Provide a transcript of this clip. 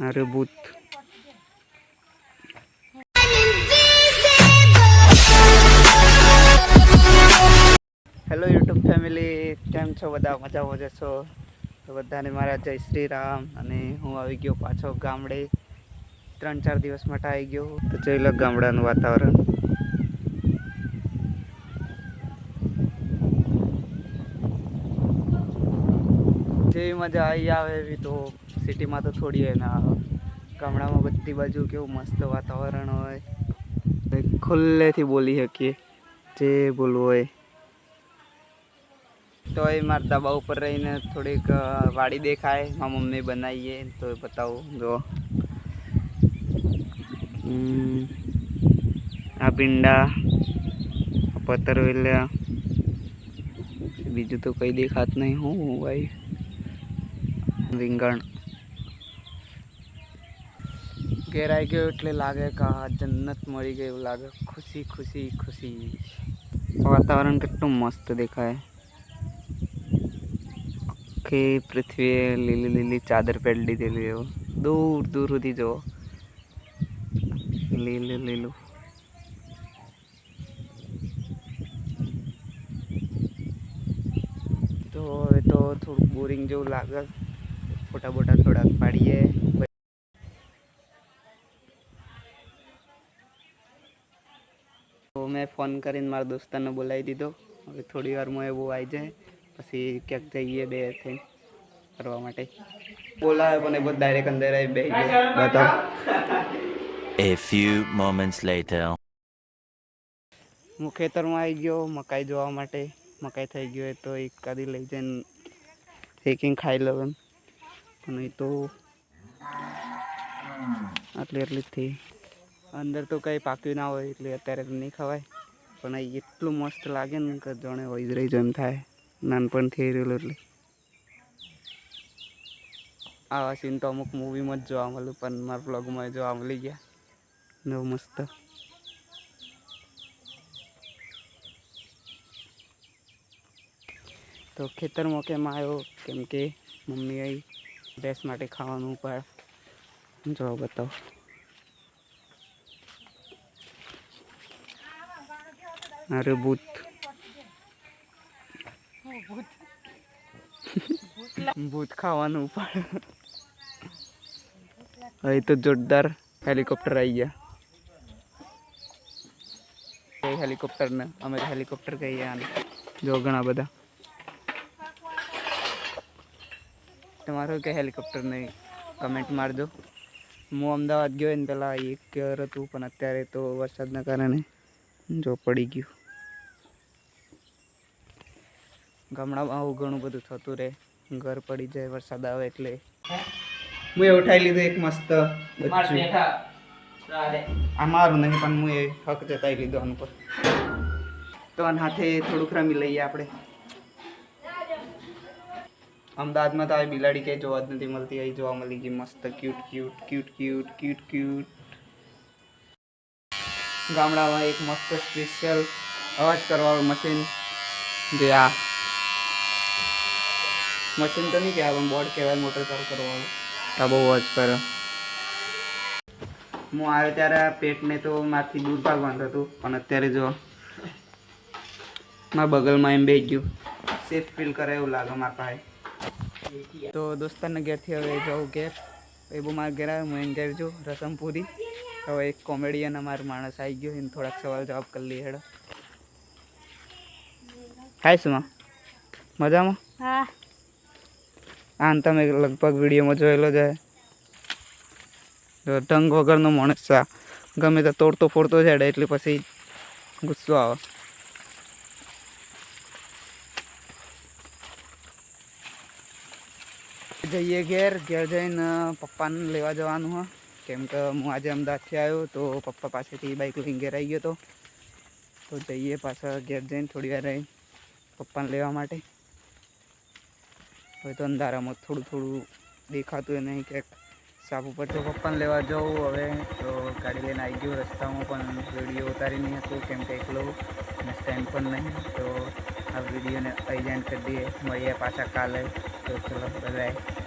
અરે ભૂત. Hello YouTube family કેમ છો બધા? મજા જશો તો બધાને મારા જય શ્રી રામ. અને હું આવી ગયો પાછો ગામડે. ત્રણ ચાર દિવસ માટે આવી ગયો તો જોઈ લો ગામડાનું વાતાવરણ. જેવી મજા આવી આવે એવી તો. સિટીમાં તો થોડી હોય ના ગામડામાં બધી બાજુ કેવું મસ્ત વાતાવરણ હોય. ખુલ્લેથી બોલી શકીએ, જે બોલવું હોય. તો એ મારા ધાબા ઉપર રહીને થોડીક વાડી દેખાય મારા મમ્મી બનાવીએ, તો બતાવું, જો. આ આ પતરવેલા. બીજું તો કઈ દેખાત નહીં હું, ભાઈ. રીંગણ. ઘેર આવી ગયો એટલે લાગે કે આ જન્નત મળી ગઈ એવું લાગે ખુશી ખુશી ખુશી વાતાવરણ કેટલું મસ્ત દેખાય આખી પૃથ્વીએ લીલી લીલી ચાદર પહેરી લીધેલી એવું દૂર દૂર સુધી જુઓ લીલું લીલું તો હવે તો થોડુંક બોરિંગ જેવું લાગે ફોટા બોટા થોડાક પાડીએ તો મેં ફોન કરીને મારા દોસ્તારને બોલાવી દીધો. હવે થોડી વારમાં એવું આવી જાય પછી ક્યાંક જઈએ બે થઈને કરવા માટે. બોલાવે પણ એ બધું ડાયરેક્ટ અંદર આવી બે બતાવ. એ ફ્યુ મોમેન્ટ્સ લેટર હું ખેતરમાં આવી ગયો મકાઈ જોવા માટે. મકાઈ થઈ ગયો હોય તો એક કાદી લઈ જઈને શેકીને ખાઈ લઉં એમ. પણ એ તો આટલી આટલી જ થઈ અંદર તો કંઈ પાક્યું ના હોય એટલે અત્યારે તો નહીં ખવાય. પણ અહીં એટલું મસ્ત લાગે ને કે જાણે જ રહી એમ થાય. નાનપણથી રહેલું એટલે. આવા સીન તો અમુક મૂવીમાં જ જોવા મળ્યું, પણ મારા બ્લોગમાં જોવા મળી ગયા. ને મસ્ત. તો ખેતરમાં કેમ આવ્યો? કેમ કે મમ્મી અહીં ડ્રેસ માટે ખાવાનું પણ જો બતાવો. અરે ભૂત. ભૂત ખાવાનું પણ હવે તો જોરદાર હેલિકોપ્ટર આવી ગયા. હેલિકોપ્ટરને અમે હેલિકોપ્ટર કહીએ આને. જો ઘણા બધા. તમારું કે હેલિકોપ્ટર નહીં? કમેન્ટ મારજો. હું અમદાવાદ ગયો ને પહેલાં એક ઘર હતું, પણ અત્યારે તો વરસાદના કારણે જો પડી ગયું. ગામડામાં આવું ઘણું બધું થતું રહે. ઘર પડી જાય વરસાદ આવે એટલે. હું એ ઉઠાવી લીધું એક મસ્ત આ મારું નહીં પણ હું એ હક જતાવી લીધો આનું પર. તો આના હાથે થોડુંક રમી લઈએ આપણે. અમદાવાદમાં તો આ બિલાડી કંઈ જોવા જ નથી મળતી. અહીં જોવા મળી ગઈ મસ્ત cute cute cute cute cute cute ગામડામાં એક મસ્ત સ્પેશિયલ અવાજ કરવાનું મશીન જે આ મશીન તો નહીં કહેવાય પણ બોર્ડ કહેવાય મોટર ચાલુ કરવાનું. આ બહુ અવાજ કરે. હું આવ્યો ત્યારે આ પેટને તો મારથી દૂર ભાગવાનું હતું પણ અત્યારે જો મારા બગલમાં એમ બેસી ગયું. સેફ ફીલ કરે એવું લાગે મારા પાસે તો દોસ્તારને ઘેરથી હવે જાઉં ઘેર. એ બહુ મારા ઘેર આવ્યો હું એને ઘેર જો રસમપુરી. હવે એક કોમેડિયન અમારો માણસ આવી ગયો એને થોડાક સવાલ જવાબ કરી લઈએ હેડો. હાય સુમા મજામાં? હા. આન તમે લગભગ વિડીયોમાં જોયેલો છે. ઢંગ વગરનો માણસ ગમે તો તોડતો ફોડતો છે એટલે પછી ગુસ્સો આવે. જઈએ ઘેર ઘેર જઈને પપ્પાને લેવા જવાનું હા. કેમ કે હું આજે અમદાવાદથી આવ્યો તો પપ્પા પાસેથી બાઇક લઈને ઘેર આવી ગયો તો. તો જઈએ પાછા ઘેર જઈને થોડી વાર પપ્પાને લેવા માટે. હવે તો અંધારામાં થોડું થોડું દેખાતું એ નહીં કે સાપ ઉપર તો પપ્પાને લેવા જાઉં હવે, તો ગાડી લઈને આવી ગયો રસ્તામાં, પણ વીડિયો ઉતારી નહીં હતું, કેમ કે એકલો અને સ્ટેન્ડ પણ નહીં, તો આ વિડીયોને અહીં કરી દઈએ, મળીએ પાછા કાલે, તો ચલો બાય